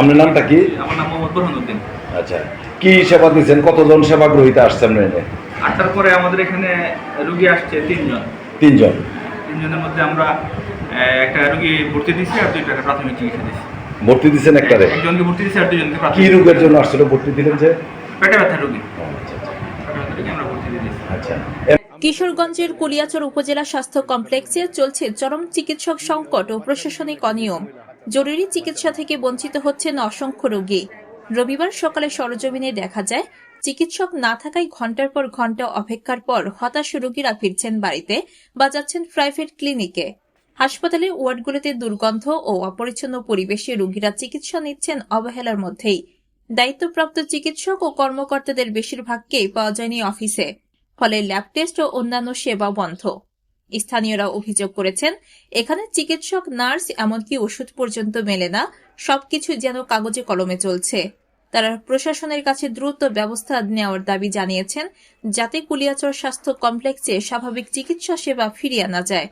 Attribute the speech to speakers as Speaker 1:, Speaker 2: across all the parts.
Speaker 1: আপনার নামটা কি?
Speaker 2: আমার নাম মোহাম্মদ বোরহানুদ্দিন
Speaker 1: আচ্ছা কি সেবা দিচ্ছেন? কতজন সেবা গ্রহীতা আসছেন এনে?
Speaker 2: আটটার পরে আমাদের এখানে রুগী আসছে তিনজন।
Speaker 1: তিনজন।
Speaker 2: তিনজনের মধ্যে আমরা একটা রুগী ভর্তি দিচ্ছি আর দুইটাকে প্রাথমিক চিকিৎসা দিচ্ছি
Speaker 1: ভর্তি দিচ্ছেন একটারে
Speaker 2: একজনকে ভর্তি দিচ্ছি আর দুজনকে
Speaker 1: কি রোগের জন্য আসছিল ভর্তি দিলেন যে?
Speaker 2: পেটে ব্যথার রুগী।
Speaker 1: আচ্ছা আচ্ছা। আচ্ছা।
Speaker 3: কিশোরগঞ্জের কুলিয়াচর উপজেলা স্বাস্থ্য কমপ্লেক্সে চলছে চরম চিকিৎসক সংকট ও প্রশাসনিক অনিয়ম। জরুরি চিকিৎসা থেকে বঞ্চিত হচ্ছেন অসংখ্য রোগী। রবিবার সকালে সরজমিনে দেখা যায়, চিকিৎসক না থাকায় ঘণ্টার পর ঘণ্টা অপেক্ষার পর হতাশ রোগীরা ফিরছেন বাড়িতে বা যাচ্ছেন প্রাইভেট ক্লিনিকে। হাসপাতালের ওয়ার্ডগুলোতে দুর্গন্ধ ও অপরিচ্ছন্ন পরিবেশে রোগীরা চিকিৎসা নিচ্ছেন অবহেলার মধ্যেই। দায়িত্বপ্রাপ্ত চিকিৎসক ও কর্মকর্তাদের বেশিরভাগকেই পাওয়া যায়নি অফিসে। ফলে ল্যাব টেস্ট ও অন্যান্য সেবা বন্ধ। স্থানীয়রা অভিযোগ করেছেন এখানে চিকিৎসক নার্স এমনকি ওষুধ পর্যন্ত মেলে না সবকিছু যেন কাগজে কলমে চলছে। তারা প্রশাসনের কাছে দ্রুত ব্যবস্থা নেওয়ার দাবি জানিয়েছেন যাতে কুলিয়াচর স্বাস্থ্য কমপ্লেক্সে স্বাভাবিক চিকিৎসা সেবা ফিরিয়ে আনা যায়।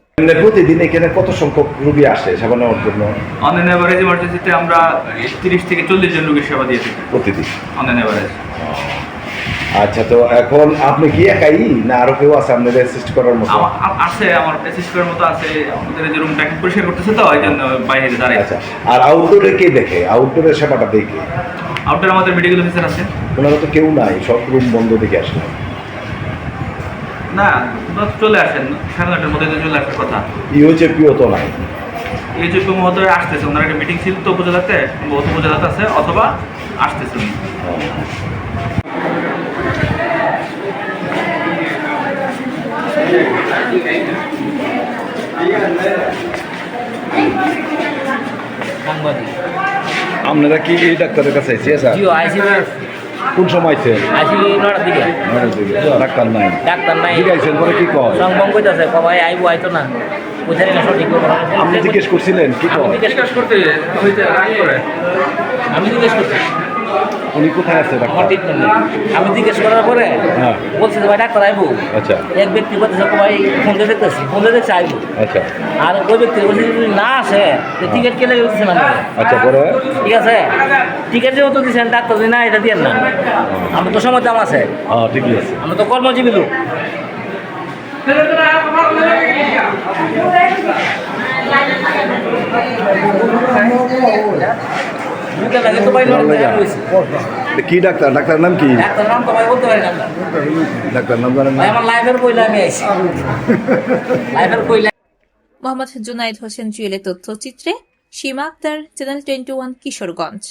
Speaker 1: প্রতিদিন এখানে কত সংখ্যক রোগী আসে সেবা নেওয়ার জন্য?
Speaker 2: অন এন এভারেজ ইমার্জেন্সিতে আমরা তিরিশ থেকে চল্লিশ জন রুগীর সেবা দিয়ে থাকি।
Speaker 1: প্রতিদিন?
Speaker 2: অন এন এভারেজ
Speaker 1: আচ্ছা তো এখন আপনি কি একাই না আরও কেউ আছে আপনাদের অ্যাসিস্ট করার মতো?
Speaker 2: আছে আমার অ্যাসিস্ট করার মতো আছে আমাদের যে রুমটা পরিষ্কার করতেছে তো ওই জন্য বাইরে দাঁড়িয়ে।
Speaker 1: আচ্ছা আর আউটডোরে কে দেখে? আউটডোরের সেবাটা দেখে
Speaker 2: আউটডোর আমাদের মেডিকেল অফিসার আছে।
Speaker 1: ওনারা তো কেউ নাই সব রুম বন্ধ দেখে আসলে
Speaker 2: না চলে আসেন সাড়ে নটার মধ্যে চলে আসার কথা।
Speaker 1: ইউএচএপিও তো নাই।
Speaker 2: যে মহোদয় আসতেছে ওনার একটা মিটিং ছিল তো উপজেলাতে উপজেলাতে আছে অথবা আসতেছে
Speaker 1: আপনারা কি এই ডাক্তারের কাছে আইসি? স্যার
Speaker 4: জিও আইসি
Speaker 1: কোন সময় আইছেন
Speaker 4: আইসি নটার দিকে।
Speaker 1: নটার দিকে। ডাক্তার নাই।
Speaker 4: ডাক্তার নাই।
Speaker 1: জিজ্ঞাসেন পরে কি কয়?
Speaker 4: সংবং কইতাছে কবাই আইবো আইতো না। কোথায় না সঠিক
Speaker 1: আপনি জিজ্ঞেস করছিলেন কি কয়?
Speaker 4: জিজ্ঞেস
Speaker 2: করতে হইতে রাগ করে
Speaker 4: আমি জিজ্ঞেস করছি।
Speaker 1: উনি কোথায় আছে
Speaker 4: আমার ট্রিটমেন্ট আমি জিজ্ঞেস করার পরে
Speaker 1: হ্যাঁ।
Speaker 4: বলছে যে ভাই ডাক্তার আইবো?
Speaker 1: আচ্ছা।
Speaker 4: এক ব্যক্তি বলতেছে ভাই ফোন দিয়ে দেখতেছি ফোন দিয়ে দেখছে আইবো।
Speaker 1: আচ্ছা।
Speaker 4: আর ওই ব্যক্তি বলছে যদি না আসে টিকিট কে লেগে দিচ্ছেন আপনি
Speaker 1: আচ্ছা পরে?
Speaker 4: ঠিক আছে। টিকিট যেহেতু তো দিচ্ছেন ডাক্তার যদি না এটা দিয়ে না। আমরা তো সময় দাম আছে।
Speaker 1: ঠিকই আছে।
Speaker 4: আমরা তো কর্মজীবী লোক। দুইটা লাগে তো ভাই লড়তে হয়েছে।
Speaker 1: কি ডাক্তার? ডাক্তার নাম কি?
Speaker 4: ডাক্তার নাম তো ভাই বলতে পারি না আমরা।
Speaker 1: ডাক্তার নাম জানেন না?
Speaker 4: ভাই আমার লাইফের বইলে আমি আইছি। লাইফের বইলে
Speaker 3: মোহাম্মদ জুনাইদ হোসেন জুয়েলের তথ্যচিত্রে Sima Akter channel twenty one Kishoreganj.